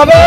হবে।